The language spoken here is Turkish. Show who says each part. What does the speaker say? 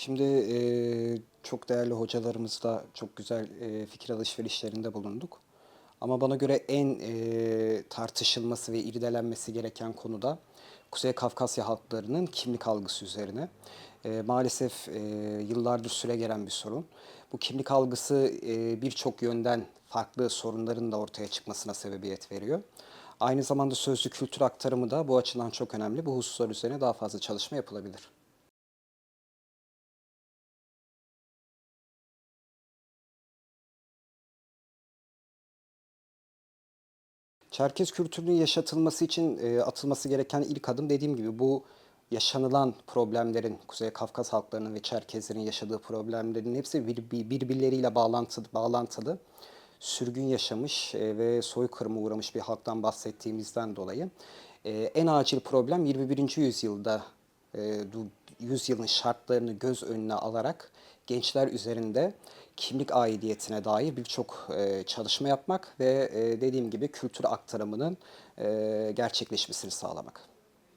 Speaker 1: Şimdi eee, çok değerli hocalarımızla çok güzel eee, fikir alışverişlerinde bulunduk. Ama bana göre en eee, tartışılması ve irdelenmesi gereken konu da Kuzey Kafkasya halklarının kimlik algısı üzerine. Eee, maalesef eee, yıllardır süregelen bir sorun. Bu kimlik algısı eee, birçok yönden farklı sorunların da ortaya çıkmasına sebebiyet veriyor. Aynı zamanda sözlü kültür aktarımı da bu açıdan çok önemli. Bu hususlar üzerine daha fazla çalışma yapılabilir. Çerkez kültürünün yaşatılması için e, atılması gereken ilk adım dediğim gibi bu yaşanılan problemlerin, Kuzey Kafkas halklarının ve Çerkezlerin yaşadığı problemlerin hepsi bir, bir- birbirleriyle bağlantılı, bağlantılı. Sürgün yaşamış e, ve soykırıma uğramış bir halktan bahsettiğimizden dolayı e, en acil problem 21. yüzyılda e, yüzyılın şartlarını göz önüne alarak gençler üzerinde kimlik aidiyetine dair birçok e, çalışma yapmak ve e, dediğim gibi kültür aktarımının e, gerçekleşmesini sağlamak.